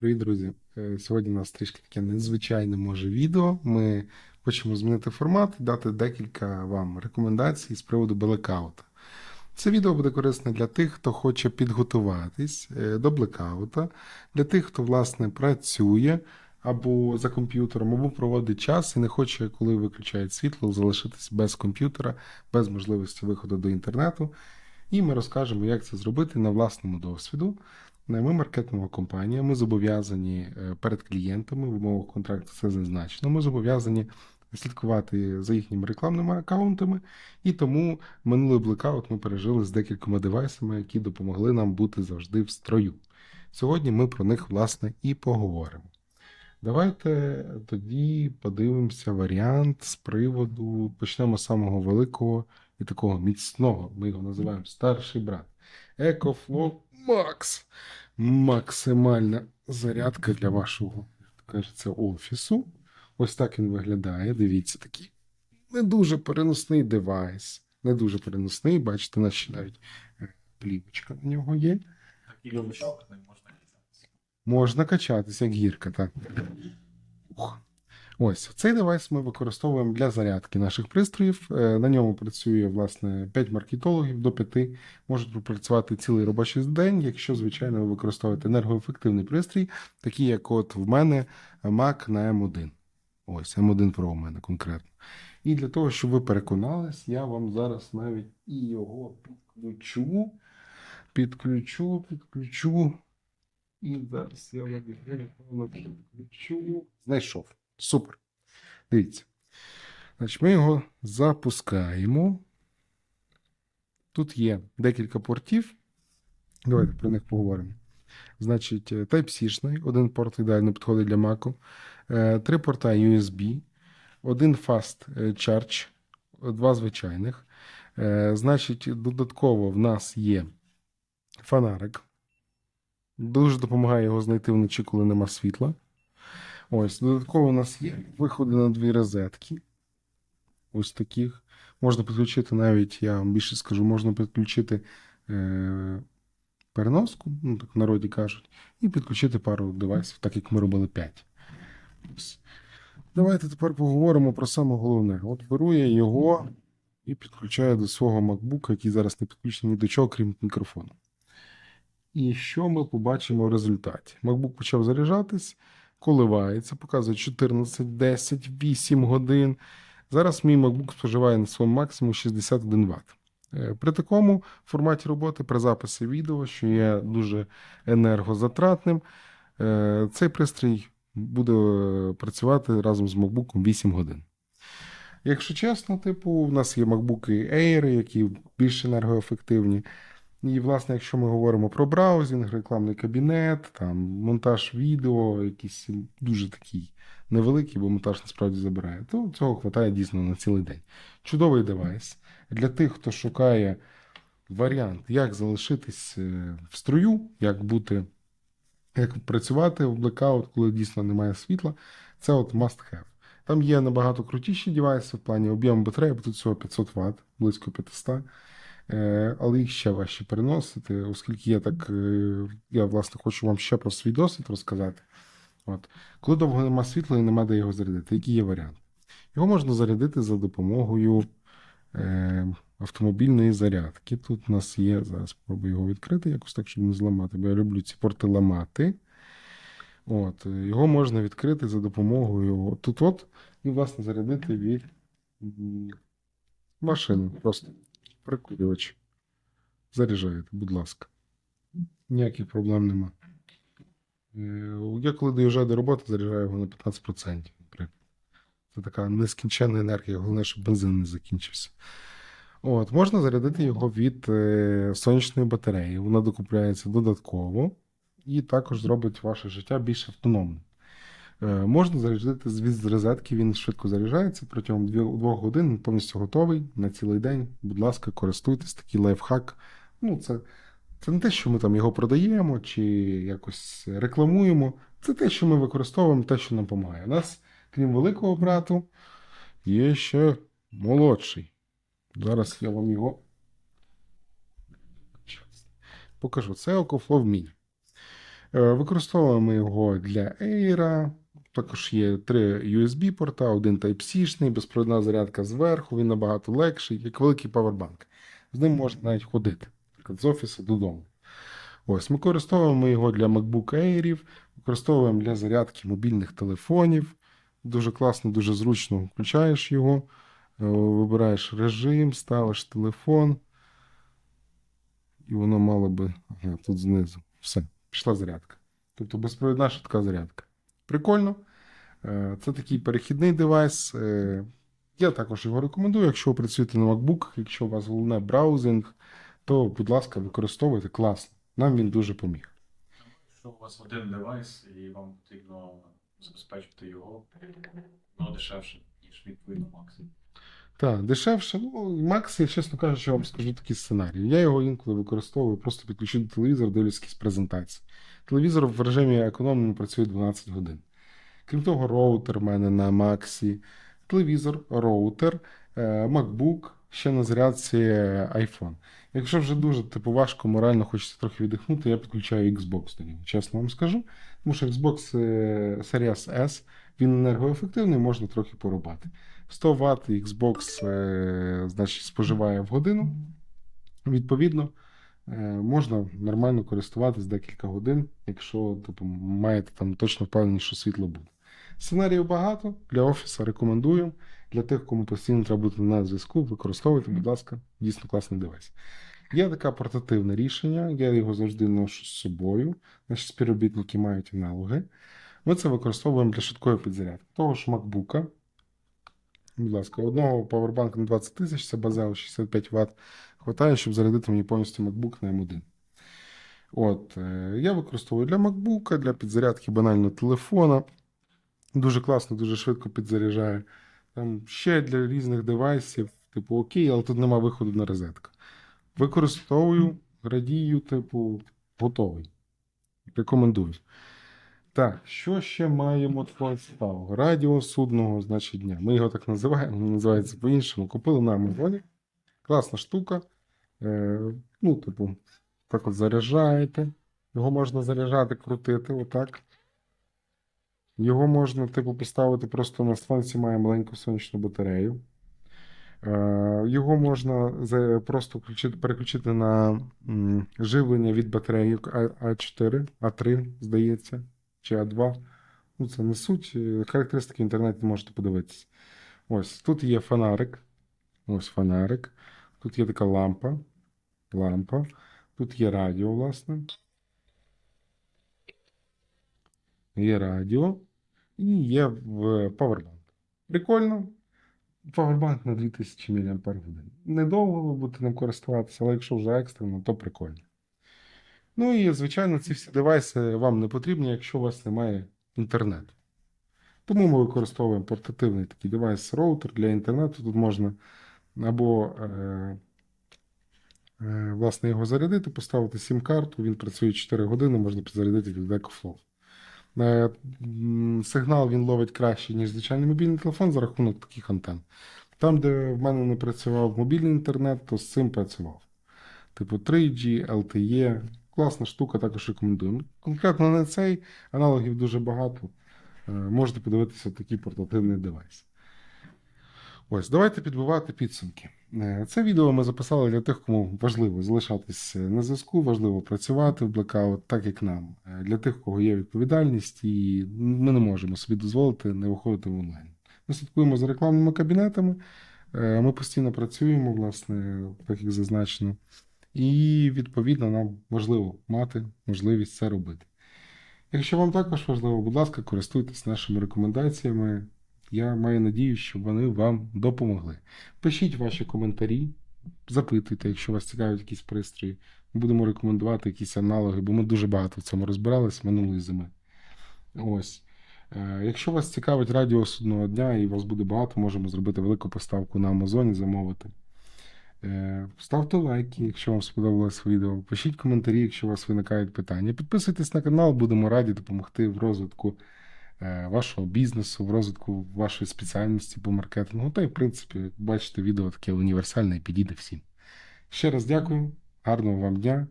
Привіт, друзі! Е, Сьогодні у нас трішки таке незвичайне може відео. Ми хочемо змінити формат і дати декілька вам рекомендацій з приводу блекаута. Це відео буде корисне для тих, хто хоче підготуватись е, до блекаута, для тих, хто власне працює або за комп'ютером, або проводить час і не хоче, коли виключають світло, залишитись без комп'ютера, без можливості виходу до інтернету. І ми розкажемо, як це зробити на власному досвіду. Ми маркетингова компанія, ми зобов'язані е, перед клієнтами, в умовах контракту це зазначено. Ми зобов'язані слідкувати за їхніми рекламними аккаунтами, і тому минулий блекаут ми пережили з декількома девайсами, які допомогли нам бути завжди в строю. Сьогодні ми про них, власне, і поговоримо. Давайте тоді подивимося варіант з приводу. Почнемо з самого великого і такого міцного. Ми його називаємо старший брат. EcoFlow Max. Максимальна зарядка для вашого, як кажеться, офісу. Ось так він виглядає. Дивіться, такий не дуже переносний девайс. Не дуже переносний, бачите, наче навіть плівочка на нього є. Лучок не можна кидатися. Можна качатися, як гірка, так. Ось цей девайс ми використовуємо для зарядки наших пристроїв. Е, На ньому працює власне 5 маркетологів до 5. Можуть пропрацювати цілий робочий день, якщо, звичайно, ви використовуєте енергоефективний пристрій, такий, як от в мене Mac на M1. Ось, M1 Pro у мене конкретно. І для того, щоб ви переконались, я вам зараз навіть і його підключу. Підключу, підключу. І зараз я вам його підключу. Знайшов. Супер. Дивіться. Значить, ми його запускаємо. Тут є декілька портів. Давайте про них поговоримо. Значить, е, Type-C, один порт ідеально підходить для Mac, е, три порта USB, один Fast е, Charge, два звичайних. Значить, додатково в нас є фонарик. Дуже допомагає його знайти вночі, коли нема світла. Ось, додатково у нас є виходи на дві розетки. Ось таких. Можна підключити навіть, я вам більше скажу, можна підключити е, переноску, ну так в народі кажуть, і підключити пару девайсів, так як ми робили 5. Ось. Давайте тепер поговоримо про саме головне. От беру я його і підключаю до свого MacBook, який зараз не підключений ні до чого, крім мікрофону. І що ми побачимо в результаті? MacBook почав заряджатись, коливається, показує 14, 10, 8 годин. Зараз мій MacBook споживає на своєму максимуму 61 Вт. Е, При такому форматі роботи, при записі відео, що є дуже енергозатратним, е, цей пристрій буде е, працювати разом з MacBook 8 годин. Якщо чесно, типу, в нас є MacBook Air, які більш енергоефективні. І, власне, якщо ми говоримо про браузінг, рекламний кабінет, там, монтаж відео, якийсь дуже такий невеликий, бо монтаж насправді забирає, то цього вистачає дійсно на цілий день. Чудовий девайс. Для тих, хто шукає варіант, як залишитись е, в струю, як бути, як працювати в блекаут, коли дійсно немає світла, це от must have. Там є набагато крутіші девайси в плані об'єму батареї, бо тут всього 500 Вт, близько 500. Е, але їх ще важче переносити, оскільки я так, е, я власне хочу вам ще про свій досвід розказати. От. Коли довго нема світла і нема де його зарядити, який є варіант? Його можна зарядити за допомогою е, автомобільної зарядки. Тут у нас є, зараз спробую його відкрити, якось так, щоб не зламати, бо я люблю ці порти ламати. От, Його можна відкрити за допомогою тут от, і, власне, зарядити від машини. Просто прикурювач. Заряджаєте, будь ласка. Ніяких проблем нема. Е, Я коли доїжджаю до роботи, заряджаю його на 15%. Це така нескінченна енергія, головне, щоб бензин не закінчився. От, можна зарядити його від е, сонячної батареї. Вона докупляється додатково і також зробить ваше життя більш автономним. Е, можна зарядити з розетки, він швидко заряджається протягом 2 годин, він повністю готовий на цілий день. Будь ласка, користуйтесь, такий лайфхак. Ну, це, це не те, що ми там його продаємо чи якось рекламуємо. Це те, що ми використовуємо, те, що нам допомагає. У нас, крім великого брату, є ще молодший. Зараз я вам його покажу. Це EcoFlow Mini. Е, Використовуємо його для Air. Також є три USB-порта, один Type-C, безпровідна зарядка зверху, він набагато легший, як великий павербанк. З ним можна навіть ходити наприклад, з офісу додому. Ось, ми використовуємо його для MacBook Air, використовуємо для зарядки мобільних телефонів. Дуже класно, дуже зручно включаєш його, е, вибираєш режим, ставиш телефон. І воно мало би. Ага, тут знизу. Все, пішла зарядка. Тобто безпровідна швидка зарядка. Прикольно. Е, Це такий перехідний девайс. Е, Я також його рекомендую, якщо ви працюєте на MacBook, якщо у вас головне браузинг, то, будь ласка, використовуйте класно. Нам він дуже поміг. Якщо у вас один девайс і вам потрібно забезпечити його, воно дешевше, ніж відповідно Макс. Так, дешевше. Ну, Макс, я чесно кажучи, вам скажу такі сценарії. Я його інколи використовую, просто підключу до телевізора, дивлюсь якісь презентації. Телевізор в режимі економному працює 12 годин. Крім того, роутер в мене на Максі, телевізор, роутер, е, MacBook, ще на зарядці iPhone. Якщо вже дуже типу, важко, морально хочеться трохи віддихнути, я підключаю Xbox до нього, чесно вам скажу. Тому що Xbox е, Series S, він енергоефективний, можна трохи порубати. 100 Вт Xbox е, значить, споживає в годину. Відповідно, е, можна нормально користуватись декілька годин, якщо типу, маєте там точно впевненість, що світло буде. Сценаріїв багато для офісу рекомендую. Для тих, кому постійно треба бути на зв'язку, використовуйте, будь ласка, дійсно класний девайс. Є таке портативне рішення, я його завжди ношу з собою. Наші співробітники мають аналоги. Ми це використовуємо для швидкої підзарядки. Того ж MacBook. Будь ласка, одного павербанка на 20 тисяч, це базел 65 Вт. Хватає, щоб зарядити мені повністю MacBook на M1. От, е, я використовую для MacBook, для підзарядки банально телефона. Дуже класно, дуже швидко підзаряджає. Там ще для різних девайсів, типу, окей, але тут нема виходу на розетку. Використовую, радію, типу, готовий. Рекомендую. Так, що ще маємо цікавого? Радіо судного, значить, дня. Ми його так називаємо, воно називається по-іншому. Купили на Амазоні. Класна штука. Е, ну, типу, так от заряджаєте. Його можна заряджати, крутити, отак. Його можна, типу, поставити просто на станції, має маленьку сонячну батарею. Е, Його можна просто включити, переключити на живлення від батареї А4, А3, здається, чи А2. Ну, це не суть. Характеристики в інтернеті можете подивитися. Ось тут є фонарик. Ось фонарик. Тут є така лампа. Лампа. Тут є радіо, власне. Є радіо. І є в павербанк. Прикольно. Павербанк на 2000 мАч. Недовго ви будете ним користуватися, але якщо вже екстрено, то прикольно. Ну і, звичайно, ці всі девайси вам не потрібні, якщо у вас немає інтернету. Тому ми використовуємо портативний такий девайс роутер для інтернету. Тут можна або е, е, власне його зарядити, поставити сім-карту, він працює 4 години, можна підзарядити від EcoFlow. Е, Сигнал він ловить краще, ніж звичайний мобільний телефон за рахунок таких антен. Там, де в мене не працював мобільний інтернет, то з цим працював. Типу 3G, LTE. Класна штука, також рекомендую. Конкретно на цей аналогів дуже багато. Е, Можете подивитися такий портативний девайс. Ось, давайте підбивати підсумки. Е, Це відео ми записали для тих, кому важливо залишатись на зв'язку, важливо працювати в блекаут, так як нам. Е, Для тих, кого є відповідальність, і ми не можемо собі дозволити не виходити в онлайн. Ми слідкуємо за рекламними кабінетами, е, ми постійно працюємо, власне, так як зазначено. І відповідно нам важливо мати можливість це робити. Якщо вам також важливо, будь ласка, користуйтесь нашими рекомендаціями. Я маю надію, що вони вам допомогли. Пишіть ваші коментарі, запитуйте, якщо вас цікавить якісь пристрої. Ми будемо рекомендувати якісь аналоги, бо ми дуже багато в цьому розбирались минулої зими. Ось. Е, Якщо вас цікавить радіо судного дня і вас буде багато, можемо зробити велику поставку на Амазоні, замовити. Е, Ставте лайки, якщо вам сподобалось відео. Пишіть коментарі, якщо у вас виникають питання. Підписуйтесь на канал, будемо раді допомогти в розвитку е, вашого бізнесу, в розвитку вашої спеціальності по маркетингу. Та й, в принципі, бачите, відео таке універсальне і підійде всім. Ще раз дякую, гарного вам дня.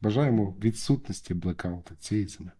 Бажаємо відсутності блекаута цієї зими.